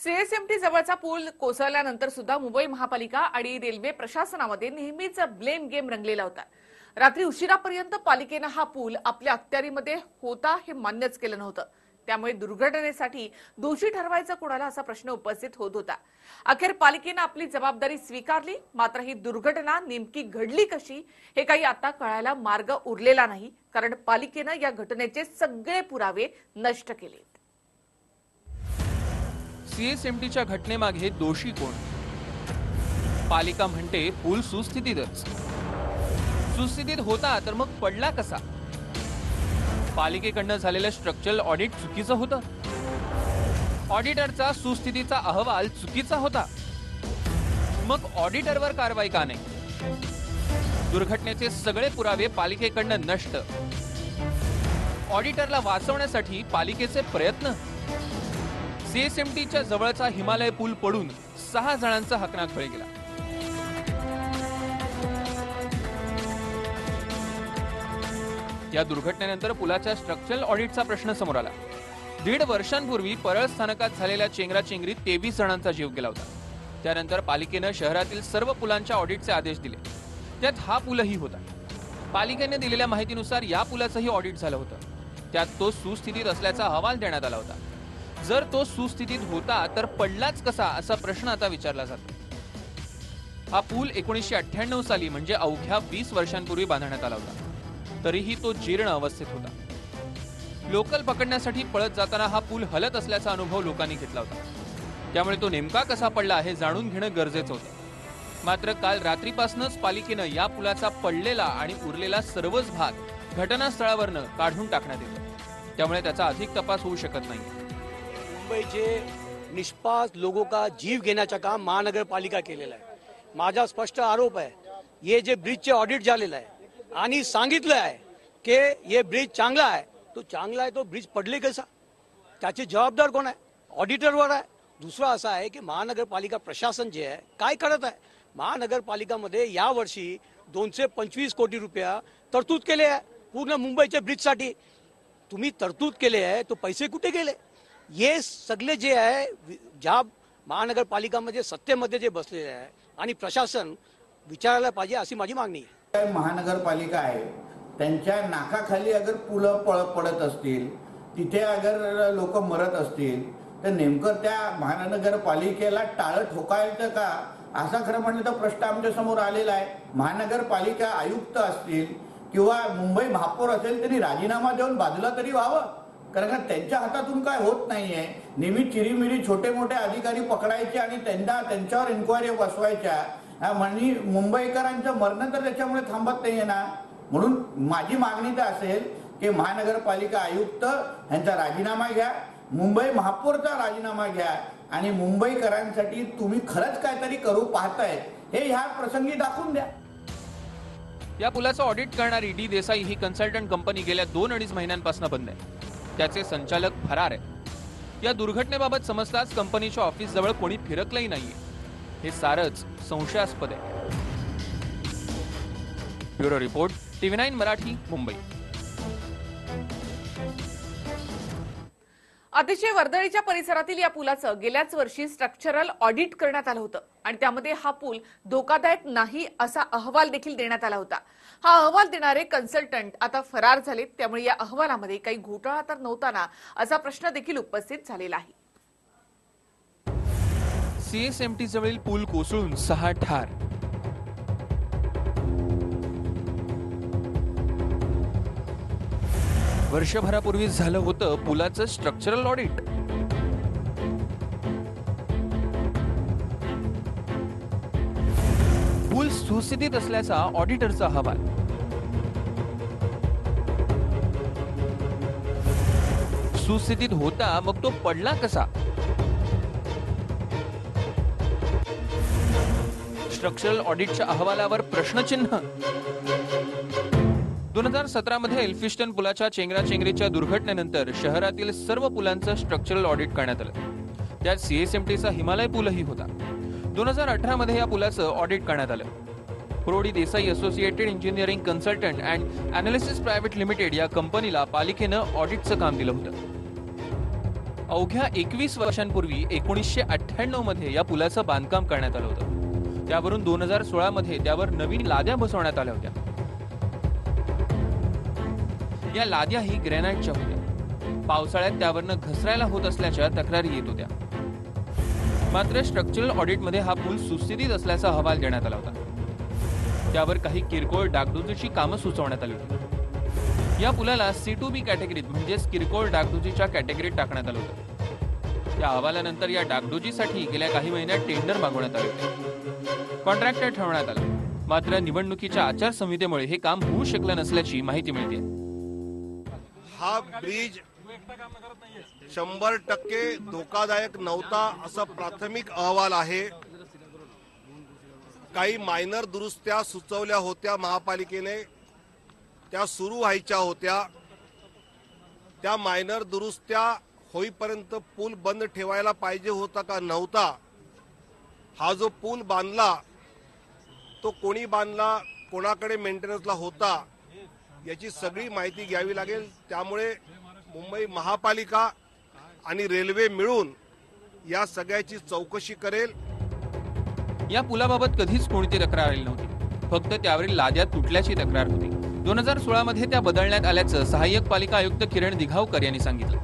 CSMT जवळचा पूल कोसळल्यानंतर सुद्धा मुंबई महापालिका आणि रेल्वे प्रशासनामध्ये नेहमीच ब्लेम गेम रंगलेला होता. रात्री उशिरापर्यंत पालिकेनं हा पूल आपल्या अखत्यारीमध्ये होता हे मान्यच केलं नव्हतं. त्यामुळे दुर्घटनेसाठी दोषी ठरवायचा कोणाला असा प्रश्न उपस्थित होत होता. अखेर पालिकेनं आपली जबाबदारी स्वीकारली मात्र ही दुर्घटना नेमकी घडली कशी हे काही आता कळायला मार्ग उरलेला नाही कारण पालिकेनं या घटनेचे सगळे पुरावे नष्ट केलेत सीएसएमटीच्या घटनेमागे दोषी कोण? पालिका म्हणते पूल सुस्थितीतच सुस्थितीत होता तर मग पडला कसा? पालिकेकडनं झालेलं स्ट्रक्चरल ऑडिट चुकीचं होतं. ऑडिटरचा सुस्थितीचा अहवाल चुकीचा होता. मग ऑडिटरवर कारवाई का नाही? दुर्घटनेचे सगळे पुरावे पालिकेकडनं नष्ट. ऑडिटरला वाचवण्यासाठी पालिकेचे प्रयत्न. सीएसएमटीच्या जवळचा हिमालय पूल पडून सहा जणांचा हकनात गेला या दुर्घटनेनंतर पुलाच्या स्ट्रक्चरल ऑडिटचा प्रश्न समोर आला. दीड वर्षांपूर्वी परळ स्थानकात झालेल्या चेंगराचेंगरीत तेवीस जणांचा जीव गेला होता. त्यानंतर पालिकेनं शहरातील सर्व पुलांच्या ऑडिटचे आदेश दिले. त्यात हा पूलही होता. पालिकेने दिलेल्या माहितीनुसार या पुलाचंही ऑडिट झालं होतं. त्यात तो सुस्थितीत असल्याचा अहवाल देण्यात आला होता. जर तो सुस्थितीत होता तर पडलाच कसा असा प्रश्न आता विचारला जातो. हा पूल एकोणीसशे अठ्ठ्याण्णव साली म्हणजे अवघ्या वीस वर्षांपूर्वी बांधण्यात आला होता. तरीही तो जीर्ण अवस्थेत होता. लोकल पकडण्यासाठी पळत जाताना हा पूल हलत असल्याचा अनुभव लोकांनी घेतला होता. त्यामुळे तो नेमका कसा पडला हे जाणून घेणं गरजेचं होतं. मात्र काल रात्रीपासूनच पालिकेनं या पुलाचा पडलेला आणि उरलेला सर्वच भाग घटनास्थळावरनं काढून टाकण्यात येतो. त्यामुळे त्याचा अधिक तपास होऊ शकत नाही. मुंबईचे निष्पास लोगों का जीव घेण्याचं काम महानगरपालिका केलेलं आहे. माझा स्पष्ट आरोप आहे हे जे ब्रिजचे ऑडिट झालेलं आहे आणि सांगितलं आहे की हे ब्रिज चांगला आहे तो चांगला आहे तो ब्रिज पडले कसा? त्याची जबाबदार कोण आहे? ऑडिटरवर आहे. दुसरं असं आहे की महानगरपालिका प्रशासन जे आहे काय करत आहे? महानगरपालिकामध्ये यावर्षी दोनशे पंचवीस कोटी रुपया तरतूद केले आहे पूर्ण मुंबईच्या ब्रिजसाठी. तुम्ही तरतूद केले आहे तो पैसे कुठे गेले? हे सगळे जे आहे ज्या महानगरपालिकामध्ये सत्तेमध्ये जे बसलेले आहे आणि प्रशासन विचारायला पाहिजे अशी माझी मागणी आहे. महानगरपालिका आहे त्यांच्या नाकाखाली अगर पुलं पळ पडत असतील तिथे अगर लोक मरत असतील तर नेमकं त्या महानगरपालिकेला टाळं ठोकायचं का? असा खरं म्हणलं तर प्रश्न आमच्यासमोर आलेला आहे. महानगरपालिका आयुक्त असतील किंवा मुंबई महापौर असेल त्यांनी राजीनामा देऊन बाजूला तरी व्हावं. कारण का त्यांच्या हातातून काय होत नाहीये? नेहमी चिरीमिरी छोटे मोठे अधिकारी पकडायचे आणि त्यांना त्यांच्यावर इन्क्वायरी बसवायच्या. म्हणजे मुंबईकरांचं मरणं तर त्याच्यामुळे थांबत नाहीये ना? म्हणून माझी मागणी तर असेल की महानगरपालिका आयुक्त यांचा राजीनामा घ्या मुंबई महापौरचा राजीनामा घ्या आणि मुंबईकरांसाठी तुम्ही खरंच काहीतरी करू पाहताय हे ह्या प्रसंगी दाखवून द्या. या पुलाचं ऑडिट करणारी डी देसाई ही कन्सल्टंट कंपनी गेल्या दोन अडीच महिन्यांपासून बंद आहे. त्याचे संचालक फरार आहे या दुर्घटनेबाबत समजताच कंपनीच्या ऑफिस जवळ कोणी फिरकलंही नाहीये. हे सारच संशयास्पद आहे. Bureau report TV nine Marathi Mumbai. अतिशय वर्दळीच्या परिसरातील या पुलाचं गेल्याच वर्षी स्ट्रक्चरल ऑडिट करण्यात आलं होतं. आणि त्यामध्ये हा पूल धोकादायक नाही असा अहवाल देखील देण्यात आला होता. हा अहवाल देणारे कन्सल्टंट आता फरार झालेत. त्यामुळे या अहवालामध्ये काही घोटाळा तर नव्हता ना असा प्रश्न देखील उपस्थित झालेला आहे. सीएसएमटी जवळील पूल कोसळून सहा ठार. वर्षभरापूर्वी झालं होतं पुलाचं स्ट्रक्चरल ऑडिट पूल सुस्थितीत असल्याचा ऑडिटरचा अहवाल. सुस्थितीत होता मग तो पडला कसा? स्ट्रक्चरल ऑडिटच्या अहवालावर प्रश्नचिन्ह. दोन हजार सतरा मध्ये एल्फिस्टन पुलाच्या चेंगराचेंगरीच्या दुर्घटनेनंतर शहरातील सर्व पुलांचं स्ट्रक्चरल ऑडिट करण्यात आलं. त्यात सीएसएमटीचा हिमालय पूलही होता. दोन हजार अठरा मध्ये या पुलाचं ऑडिट करण्यात आलं. प्रोडी Desai associated engineering consultant and analysis private limited या कंपनीला पालिकेनं ऑडिटचं काम दिलं होतं. अवघ्या एकवीस वर्षांपूर्वी एकोणीसशे अठ्ठ्याण्णवमध्ये या पुलाचं बांधकाम करण्यात आलं होतं. त्यावरून दोन हजार सोळा मध्ये त्यावर नवीन लाद्या बसवण्यात आल्या होत्या. या लाद्याही ग्रॅनाईटच्या होत्या. पावसाळ्यात त्यावरनं घसरायला होत असल्याच्या तक्रारी येत होत्या. मात्र स्ट्रक्चरल ऑडिटमध्ये हा पूल सुस्थितीत असल्याचा अहवाल देण्यात आला होता. त्यावर काही किरकोळ डागडुजीची कामं सुचवण्यात आली होती. या पुलाला सी टू बी कॅटेगरीत म्हणजेच किरकोळ डागडुजीच्या कॅटेगरीत टाकण्यात आलं होतं. त्या अहवालानंतर या डागडुजीसाठी गेल्या काही महिन्यात टेंडर मागवण्यात आले होते. कॉन्ट्रॅक्टर ठेवण्यात आला. मात्र निवडणुकीच्या आचारसंहितेमुळे हे काम होऊ शकलं नसल्याची माहिती मिळते हा ब्रिज शंभर टक्के धोकादायक नव्हता असा प्राथमिक अहवाल आहे. काही मायनर दुरुस्त्या सुचवल्या होत्या महापालिकेने त्या सुरू व्हायच्या होत्या. त्या मायनर दुरुस्त्या होईपर्यंत पूल बंद ठेवायला पाहिजे होता का नव्हता? हा जो पूल बांधला तो कोणी बांधला कोणाकडे मेंटेनन्सला होता? याची सगळी माहिती घ्यावी लागेल. त्यामुळे मुंबई महापालिका आणि रेल्वे मिळून या सगळ्याची चौकशी करेल. या पुलाबाबत कधीच कोणती तक्रार आली नव्हती. फक्त त्यावरील लाद्या तुटल्याची तक्रार होती. दोन हजार सोळा मध्ये त्या बदलण्यात आल्याचं सहाय्यक पालिका आयुक्त किरण दिघावकर यांनी सांगितलं.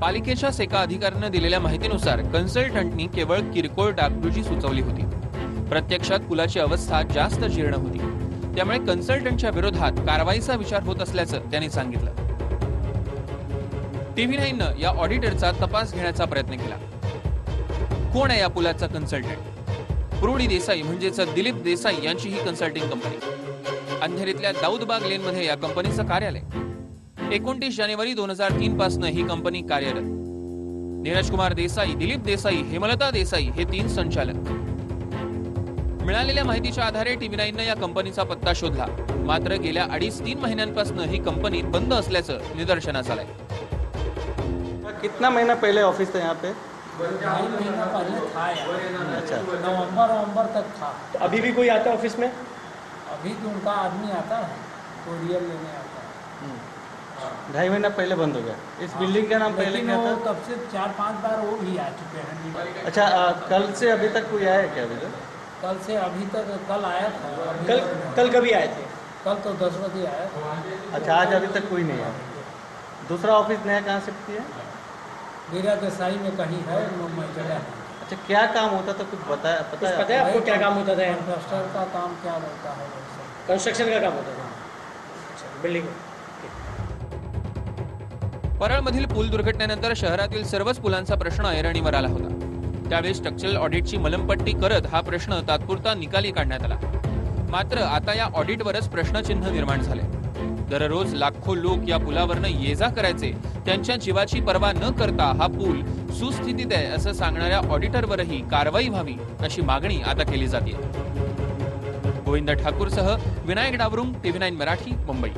पालिकेच्याच एका अधिकाऱ्यानं दिलेल्या माहितीनुसार कन्सल्टंटनी केवळ किरकोळ डागडुजी सुचवली होती. प्रत्यक्षात पुलाची अवस्था जास्त जीर्ण होती. त्यामुळे कन्सल्टंटच्या विरोधात कारवाईचा विचार होत असल्याचं त्यांनी सांगितलं. टीव्ही नाईननं या ऑडिटरचा तपास घेण्याचा प्रयत्न केला. कोण आहे या पुलाचा कन्सल्टंट? पुरुडी देसाई म्हणजेच दिलीप देसाई यांची ही कन्सल्टिंग कंपनी. अंधेरीतल्या दाऊदबाग लेनमध्ये या कंपनीचं कार्यालय. एकोणतीस जानेवारी दोन हजार तीन पासून ही कंपनी कार्यरत. नीरज कुमार देसाई दिलीप देसाई हेमलता देसाई हे तीन संचालक. मिळालेल्या माहितीच्या आधारे टीव्ही नाईननं या कंपनीचा पत्ता शोधला. मात्र गेल्या अडीच तीन महिन्यांपासून ही कंपनी बंद असल्याचं निदर्शनास आलंय. कितना महीना पहले ऑफिस था यहाँ पे? ढाई महीना पहले था यार। अच्छा। नवंबर नवंबर तक था। अभी भी कोई आता है ऑफिस में? अभी तो उनका आदमी आता है तो रियल लेने आता है। ढाई महीना पहले बंद हो गया। इस बिल्डिंग का नाम पहले क्या था? तब से चार पांच बार वो भी आ चुके हैं। अच्छा कल से अभी तक कोई आया क्या अभी तक? कल से अभी तक कल आया था कल कल कभी आए थे? कल तो दस बजे आया था। अच्छा आज अभी तक कोई नहीं आया। दूसरा ऑफ़िस नया कहाँ शिफ्ट किया वीरा देसाई में कहीं है मुंबई जगह है अच्छा क्या काम होता था कुछ बताया पता है पता है आपको? क्या काम होता था? इंडस्ट्रियल का काम क्या होता है कंस्ट्रक्शन का काम होता था। अच्छा बिल्डिंग परळमधील पूल दुर्घटनेनंतर शहरातील सर्वच पुलांचा प्रश्न ऐरणीवर आला होता. त्यावेळी स्ट्रक्चरल ऑडिटची मलमपट्टी करत हा प्रश्न तात्पुरता निकाली काढण्यात आला. मात्र आता या ऑडिटवरच प्रश्नचिन्ह निर्माण झाले. दररोज लाखो लोक या पुलावरनं ये जा करायचे. त्यांच्या जीवाची पर्वा न करता हा पूल सुस्थितीत आहे असं सांगणाऱ्या ऑडिटरवरही कारवाई व्हावी अशी मागणी आता केली जाते. Govind ठाकूरसह Vinayak Dawrung TV nine Marathi Mumbai.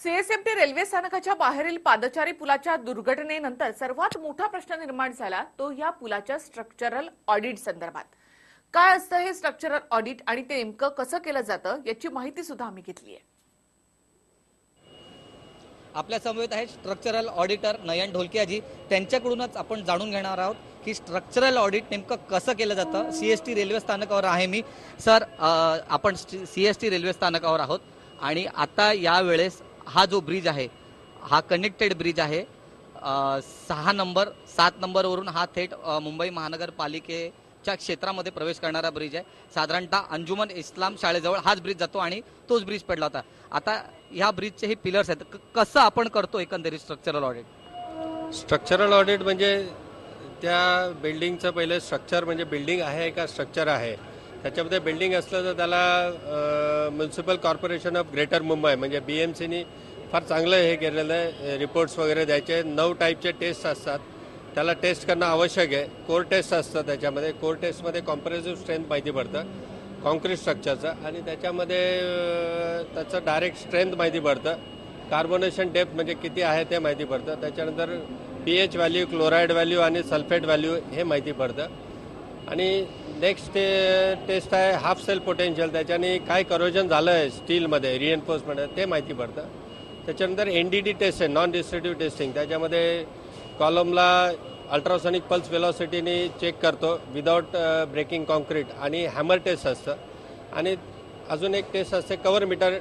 CSMT railway स्थानकाच्या बाहेरील पादचारी पुलाच्या दुर्घटनेनंतर सर्वात मोठा प्रश्न निर्माण झाला तो या पुलाच्या स्ट्रक्चरल ऑडिट संदर्भात. काय असतं हे स्ट्रक्चरल ऑडिट आणि ते नेमकं कसं केलं जातं याची माहिती सुद्धा आम्ही घेतली आहे. आपल्या समवेत आहेत स्ट्रक्चरल ऑडिटर नयन ढोलकियाजी त्यांच्याकडूनच आपण जाणून घेणार आहोत की स्ट्रक्चरल ऑडिट नेमकं कसं केलं जातं. सी एस टी रेल्वे स्थानकावर आहे मी. सर आपण सी एस टी रेल्वे स्थानकावर आहोत. आणि आता यावेळेस हा जो ब्रिज आहे हा कनेक्टेड ब्रिज आहे सहा नंबर सात नंबरवरून हा थेट मुंबई महानगरपालिकेच्या क्षेत्रामध्ये प्रवेश करणारा ब्रिज आहे. साधारणतः अंजुमन इस्लाम शाळेजवळ हाच ब्रिज जातो आणि तोच ब्रिज पडला होता. आता ह्या ब्रिजचे हे पिलर्स आहेत. कसं आपण करतो एकंदरीत स्ट्रक्चरल ऑडिट स्ट्रक्चरल ऑडिट म्हणजे त्या बिल्डिंगचं पहिले स्ट्रक्चर म्हणजे बिल्डिंग आहे का स्ट्रक्चर आहे? त्याच्यामध्ये बिल्डिंग असलं तर त्याला municipal corporation of greater Mumbai म्हणजे बी एम सीनी फार चांगलं हे केलेलं आहे. रिपोर्ट्स वगैरे द्यायचे. नऊ टाईपचे टेस्ट असतात. त्याला टेस्ट करणं आवश्यक आहे. कोर टेस्ट असतं त्याच्यामध्ये. कोर टेस्टमध्ये कॉम्प्रेसिव्ह स्ट्रेंथ माहिती पडतं. कॉन्क्रीट स्ट्रक्चरचं आणि त्याच्यामध्ये त्याचं डायरेक्ट स्ट्रेंथ माहिती पडतं. कार्बोनेशन डेप्थ म्हणजे किती आहे ते माहिती पडतं. त्याच्यानंतर P H value chloride value आणि सल्फेट व्हॅल्यू हे माहिती पडतं. आणि नेक्स्ट टे टेस्ट आहे हाफ सेल पोटेन्शियल त्याच्याने काय करोजन झालं आहे स्टीलमध्ये रिएन्फोर्समेंट ते माहिती पडतं. त्याच्यानंतर एन डी डी टेस्ट आहे नॉन डिस्ट्रक्टिव्ह टेस्टिंग त्याच्यामध्ये कॉलमला अल्ट्रासॉनिक पल्स वेलॉसिटीने चेक करतो विदाउट ब्रेकिंग कॉन्क्रीट आणि हॅमर टेस्ट असतं. आणि अजून एक टेस्ट असते कवर मीटर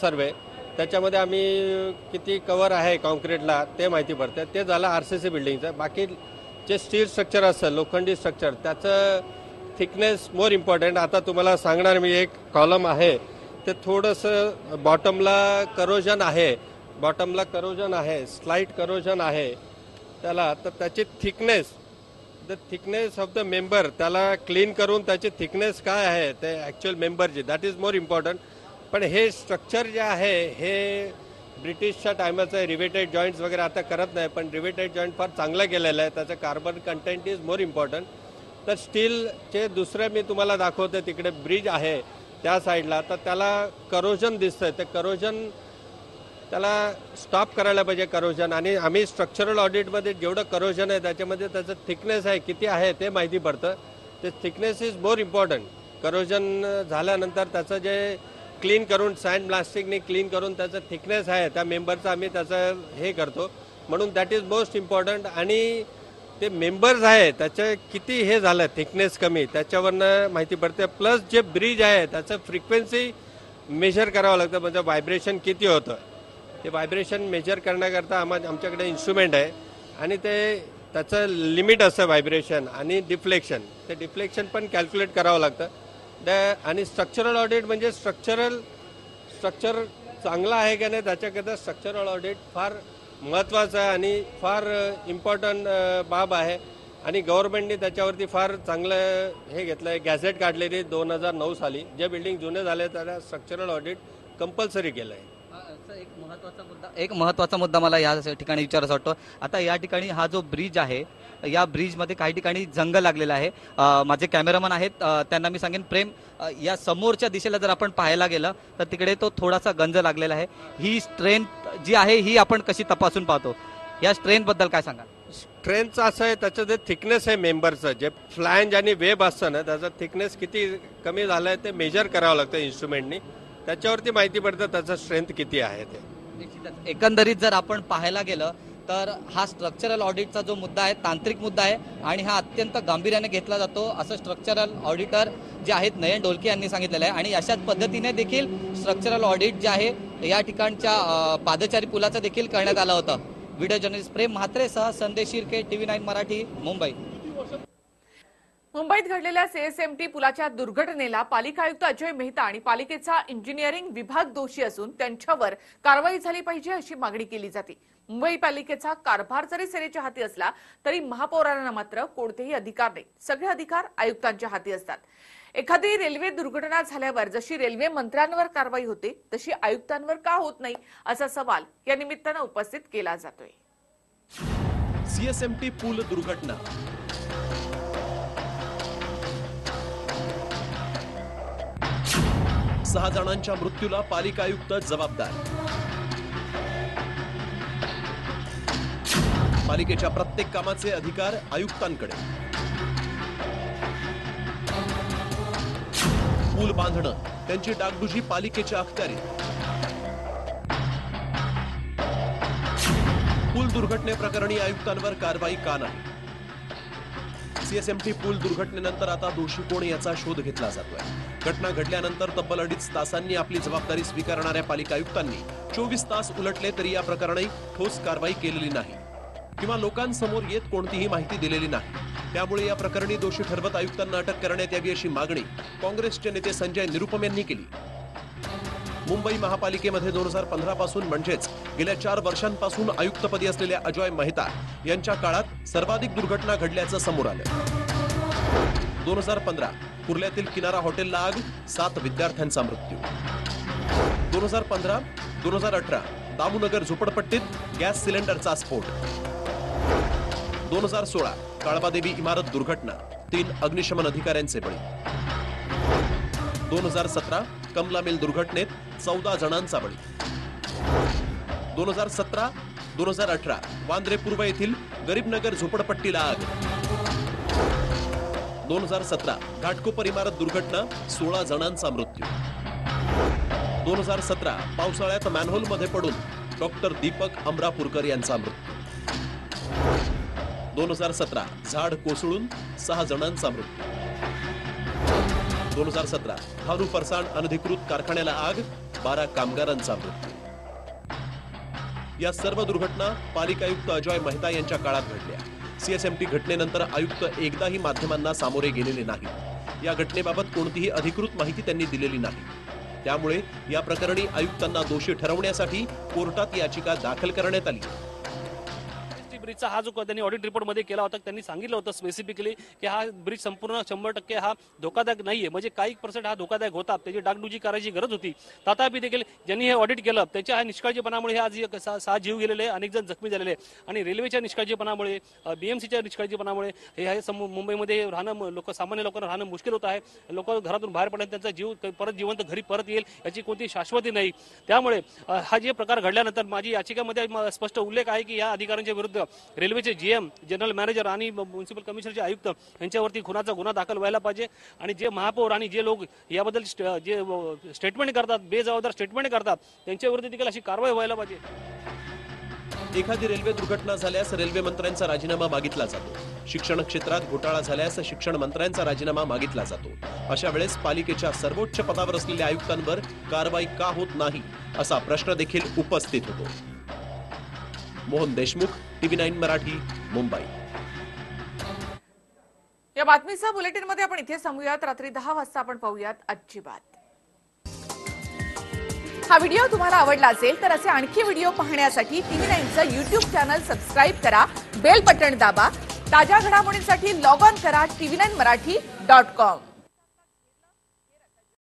सर्वे त्याच्यामध्ये आम्ही किती कवर आहे कॉन्क्रीटला ते माहिती पडतं. ते झालं आर सी सी बिल्डिंगचं बाकी जे स्टील स्ट्रक्चर असतं लोखंडी स्ट्रक्चर त्याचं थिकनेस मोर इम्पॉर्टंट. आता तुम्हाला सांगणार मी एक कॉलम आहे. ते थोडंसं बॉटमला करोजन आहे. बॉटमला करोजन आहे. स्लाईट करोजन आहे. त्याला तर त्याची thickness the thickness of the member त्याला क्लीन करून त्याची थिकनेस काय आहे ते ॲक्च्युअल मेंबरची दॅट इज मोर इम्पॉर्टंट पण हे स्ट्रक्चर जे आहे हे ब्रिटिशच्या टायमाचं आहे. रिवेटेड जॉईंट्स वगैरे आता करत नाही पण रिवेटेड जॉईंट फार चांगलं केलेलं आहे. त्याचं carbon content is more important तर स्टीलचे दुसरे मी तुम्हाला दाखवते तिकडे ब्रिज आहे त्या साईडला तर त्याला करोजन आहे ते करोजन त्याला स्टॉप करायला पाहिजे करोजन आणि आम्ही स्ट्रक्चरल ऑडिटमध्ये जेवढं करोजन आहे त्याच्यामध्ये त्याचं थिकनेस आहे किती आहे ते माहिती पडतं. ते thickness is more important corrosion झाल्यानंतर त्याचं जे क्लीन करून सँड ब्लास्टिकने क्लीन करून त्याचं थिकनेस आहे त्या मेंबरचं आम्ही त्याचं हे करतो. म्हणून दॅट इज मोस्ट इम्पॉर्टंट आणि ते मेंबर्स आहे त्याचं किती हे झालं थिकनेस कमी त्याच्यावरनं माहिती पडते. प्लस जे ब्रिज आहे त्याचं फ्रिक्वेन्सी मेजर करावं लागतं. म्हणजे व्हायब्रेशन किती होतं. ते व्हायब्रेशन मेजर करण्याकरता आम्हा आमच्याकडे इन्स्ट्रुमेंट आहे. आणि ते त्याचं लिमिट असतं व्हायब्रेशन आणि डिफ्लेक्शन ते डिफ्लेक्शन पण कॅल्क्युलेट करावं लागतं. त्या आणि स्ट्रक्चरल ऑडिट म्हणजे स्ट्रक्चरल स्ट्रक्चर चांगला आहे का नाही त्याच्याकरता स्ट्रक्चरल ऑडिट फार महत्त्वाचं आहे आणि फार इम्पॉर्टंट बाब आहे. आणि गव्हर्नमेंटने त्याच्यावरती फार चांगलं हे घेतलं आहे गॅझेट काढलेली दोन हजार नऊ साली. ज्या बिल्डिंग जुने झाले त्याला स्ट्रक्चरल ऑडिट कंपल्सरी केलं आहे एक महत्त्वाचा मुद्दा एक महत्त्वाचा मुद्दा मला या ठिकाणी विचारायचा वाटतो. आता या ठिकाणी हा जो ब्रिज आहे या ब्रिजमध्ये काही ठिकाणी जंग लागलेला आहे. माझे कॅमेरामन आहेत त्यांना मी सांगेन प्रेम या समोरच्या दिशेला जर आपण पाहायला गेलं तर तिकडे तो थोडासा गंज लागलेला आहे. ही स्ट्रेंथ जी आहे ही आपण कशी तपासून पाहतो? या स्ट्रेंथबद्दल काय सांगा ट्रेनचं असं आहे त्याचं जे थिकनेस आहे मेंबरचं जे फ्लॅंज आणि वेब असतं ना त्याचं थिकनेस किती कमी झालं आहे ते मेजर करावं लागतं इन्स्ट्रुमेंटनी त्याच्यावरती माहिती पडतं त्याचं स्ट्रेंथ किती आहे ते. निश्चितच. एकंदरीत जर आपण पाहायला गेलं तर हा स्ट्रक्चरल ऑडिटचा जो मुद्दा आहे तांत्रिक मुद्दा आहे आणि हा अत्यंत गांभीर्याने घेतला जातो असं स्ट्रक्चरल ऑडिटर जे आहेत नयन ढोलके यांनी सांगितलेलं आहे. आणि अशाच पद्धतीने देखील स्ट्रक्चरल ऑडिट जे आहे या ठिकाणच्या पादचारी पुलाचं देखील करण्यात आलं होतं. व्हिडिओ जर्नलिस्ट प्रेम म्हात्रेसह संदेश शिर्के टीव्ही नाईन मराठी मुंबई. मुंबईत घडलेल्या सीएसएमटी पुलाच्या दुर्घटनेला पालिका आयुक्त अजय मेहता आणि पालिकेचा इंजिनिअरिंग विभाग दोषी असून त्यांच्यावर कारवाई झाली पाहिजे अशी मागणी केली जाते. मुंबई पालिकेचा कारभार जरी सेनेच्या हाती असला तरी महापौरांना मात्र कोणतेही अधिकार नाही. सगळे अधिकार आयुक्तांच्या हाती असतात. एखादी रेल्वे दुर्घटना झाल्यावर जशी रेल्वे मंत्र्यांवर कारवाई होते तशी आयुक्तांवर का होत नाही असा सवाल या निमित्तानं उपस्थित केला जातोय. सीएसएमटी पूल दुर्घटना. सहा जणांच्या मृत्यूला पालिका आयुक्त जबाबदार. पालिकेच्या प्रत्येक कामाचे अधिकार आयुक्तांकडे. पूल बांधणं त्यांची डागडुजी पालिकेच्या अखत्यारीत. पूल दुर्घटनेप्रकरणी आयुक्तांवर कारवाई का नाही? सीएसएमटी पूल दुर्घटनेनंतर आता दोषी कोण याचा शोध घेतला जातोय. घटना घडल्यानंतर तब्बल अडीच तासांनी आपली जबाबदारी स्वीकारणाऱ्या पालिका आयुक्तांनी चोवीस तास उलटले तरी या प्रकरणी ठोस कारवाई केलेली नाही. किंवा लोकांसमोर येत कोणतीही माहिती दिलेली नाही. त्यामुळे या प्रकरणी दोषी ठरवत आयुक्तांना अटक करण्यात यावी अशी मागणी काँग्रेसचे नेते संजय निरुपम यांनी केली. मुंबई महापालिकेमध्ये दोन हजार पंधरा पासून म्हणजेच गेल्या चार वर्षांपासून आयुक्तपदी असलेल्या अजॉय मेहता यांच्या काळात सर्वाधिक दुर्घटना घडल्याचं समोर आलं. दोन हजार पंधरा कुर्ल्यातील किनारा हॉटेलला आग सात विद्यार्थ्यांचा मृत्यू. दोन हजार पंधरा दोन हजार अठरा दामूनगर झोपडपट्टीत गॅस सिलेंडरचा स्फोट. दोन हजार सोळा काळबादेवी इमारत दुर्घटना तीन अग्निशमन अधिकाऱ्यांचे बळी. दोन हजार सतरा कमला मिल दुर्घटनेत चौदा जणांचा बळी. दोन हजार सतरा दोन हजार अठरा वांद्रे पूर्व येथील गरीबनगर झोपडपट्टीला आग. दोन हजार सतरा घाटकोपर इमारत दुर्घटना सोळा जणांचा मृत्यू. दोन हजार सतरा पावसाळ्यात मॅनहोलमध्ये पडून डॉक्टर दीपक अमरापूरकर यांचा मृत्यू. दोन हजार सतरा झाड कोसळून सहा जणांचा मृत्यू. दोन हजार सतरा. हारू फरसाण अनधिकृत कारखान्याला आग बारा कामगारांचा मृत्यू. या सर्व दुर्घटना पालिका आयुक्त अजय मेहता यांच्या काळात घडल्या. सीएसएमटी घटनेनंतर आयुक्त एकदाही माध्यमांना सामोरे गेलेले नाही. या घटनेबाबत कोणतीही अधिकृत माहिती त्यांनी दिलेली नाही. त्यामुळे या प्रकरणी आयुक्तांना दोषी ठरवण्यासाठी कोर्टात याचिका दाखल करण्यात आली. ब्रिजचा हा जो त्यांनी ऑडिट रिपोर्टमध्ये केला होता त्यांनी सांगितलं होतं स्पेसिफिकली की हा ब्रिज संपूर्ण शंभर टक्के हा धोकादायक नाहीये. म्हणजे काही पर्सेंट हा धोकादायक होता. त्याची डागडुजी करायची गरज होती. तथापि देखील ज्यांनी हे ऑडिट केलं त्याच्या ह्या निष्काळजीपणामुळे आज एक सहा सहा जीव गेलेले अनेक जण जखमी झालेले. आणि रेल्वेच्या निष्काळजीपणामुळे बीएमसीच्या निष्काळजीपणामुळे हे मुंबईमध्ये राहणं लोक सामान्य लोकांना राहणं मुश्किल होत आहे. लोक घरातून बाहेर पडल्याने त्यांचा जीव परत जिवंत घरी परत येईल याची कोणती शाश्वती नाही. त्यामुळे हा जे प्रकार घडल्यानंतर माझी याचिकेमध्ये स्पष्ट उल्लेख आहे की या अधिकाऱ्यांच्या विरुद्ध रेल्वेचे जीएम जनरल मॅनेजर आणि म्युन्सिपल कमिशनरचे आयुक्त यांच्यावरती खुनाचा गुन्हा दाखल व्हायला पाहिजे. आणि जे महापौर आणि जे लोक याबद्दल जे स्टेटमेंट करतात बेजबाबदार स्टेटमेंट करतात त्यांच्यावरती देखील अशी कारवाई व्हायला पाहिजे. एखादी रेल्वे दुर्घटना झाल्यास रेल्वे मंत्र्यांचा राजीनामा मागितला जातो. शिक्षण क्षेत्रात घोटाळा झाल्यास शिक्षण मंत्र्यांचा राजीनामा मागितला जातो. अशा वेळेस पालिकेच्या सर्वोच्च पदावर असलेल्या आयुक्तांवर कारवाई का होत नाही असा प्रश्न देखील उपस्थित होतो. Mohan Deshmukh TV nine Marathi Mumbai. या बातमीचा बुलेटिनमध्ये आपण इथे सांगूयात. रात्री दहा वाजता आपण पाहूयात आजची बात. हा व्हिडिओ तुम्हाला आवडला असेल तर असे आणखी व्हिडिओ पाहण्यासाठी टीव्ही नाईनचं युट्यूब चॅनल सबस्क्राईब करा बेल बटन दाबा ताज्या घडामोडींसाठी लॉग ऑन करा TV nine Marathi dot com.